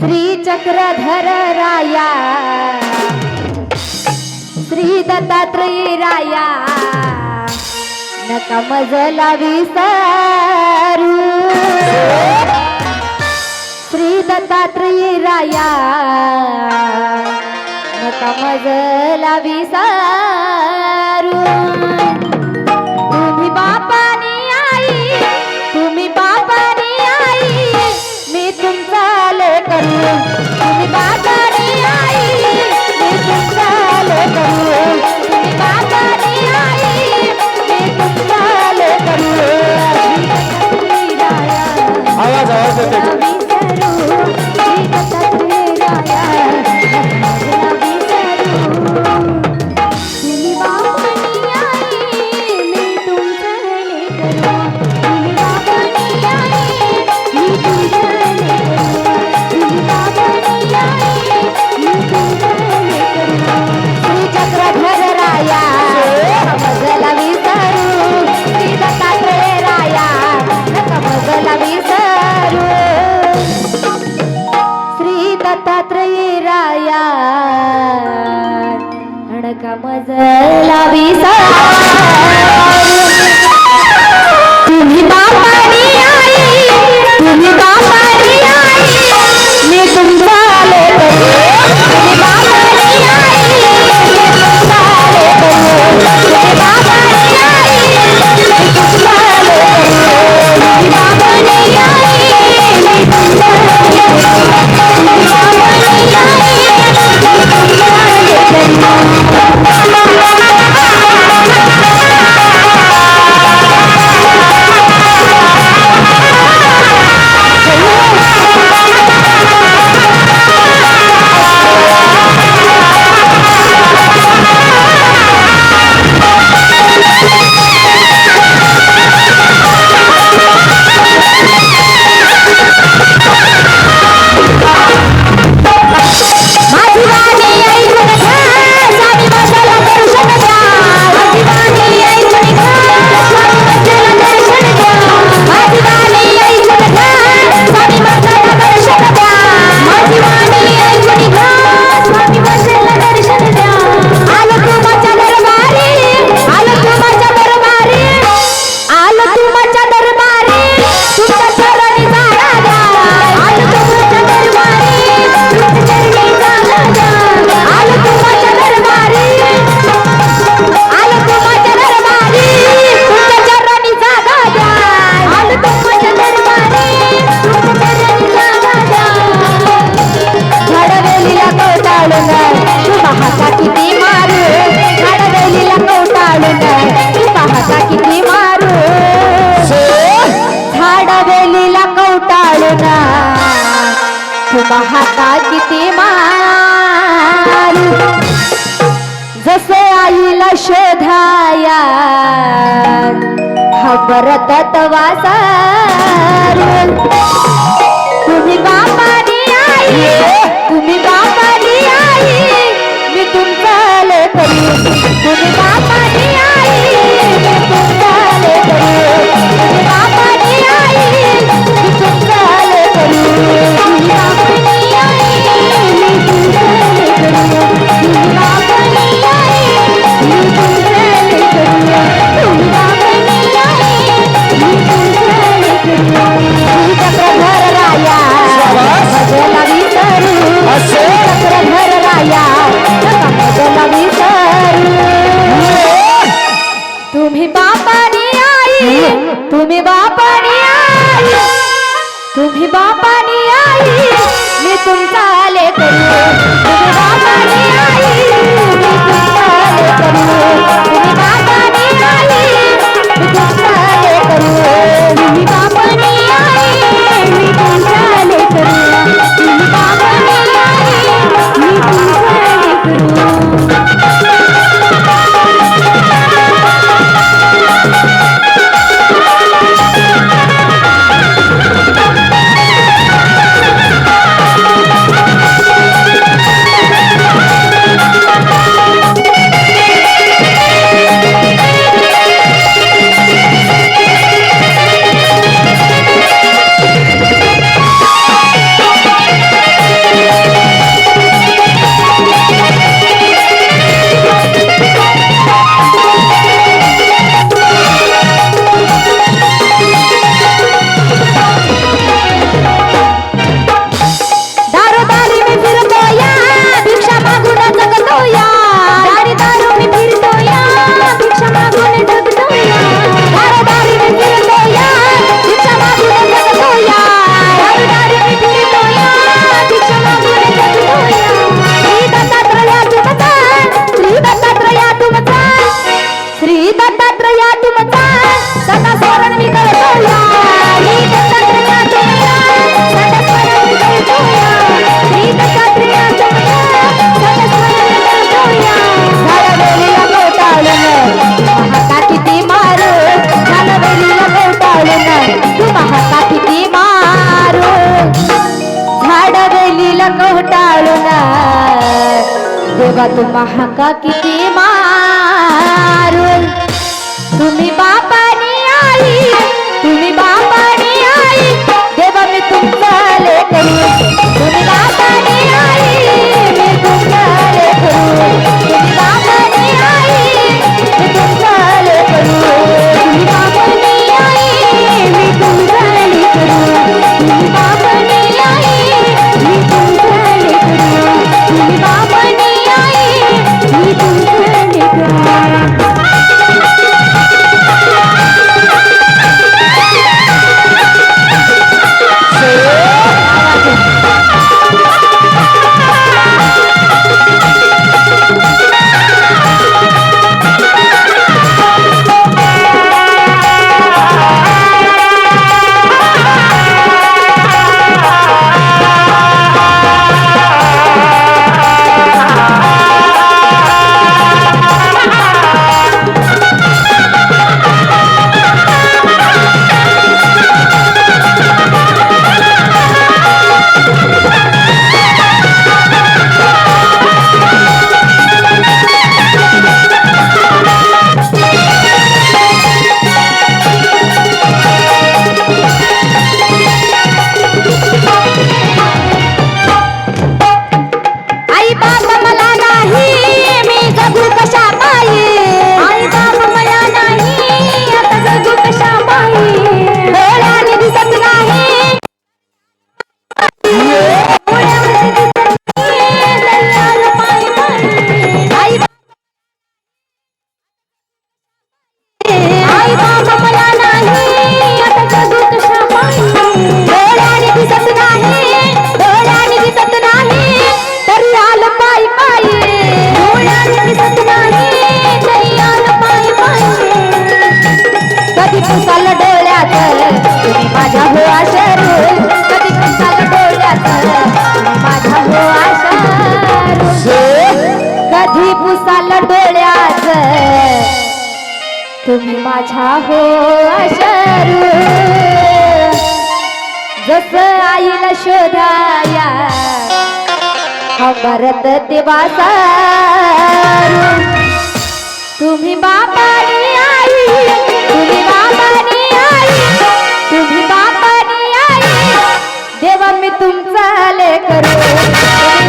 श्री चक्रधर राया श्री दत्तात्रयी राया नका मजला विसारू श्री दत्तात्रयी राया नका मजला विसारू कभी सा परतत तवासा तुम्ही बाप बाबा तुम महाका किती मारून तुम्ही बाबा जाईल शोधाया. अमरत दिवासा तुम्ही बापानी तुम्ही बापानी तुम्ही देवा मी तुमचा लेकर.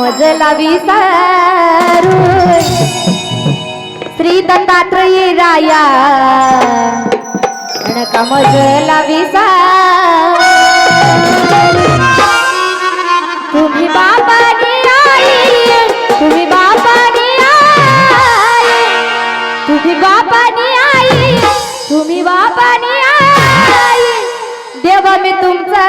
मजला विसारू श्री दत्तात्रयी राया नका मजला विसारू तुम्ही बाबा तुम्ही बाबा तुम्ही देवा मी तुमचा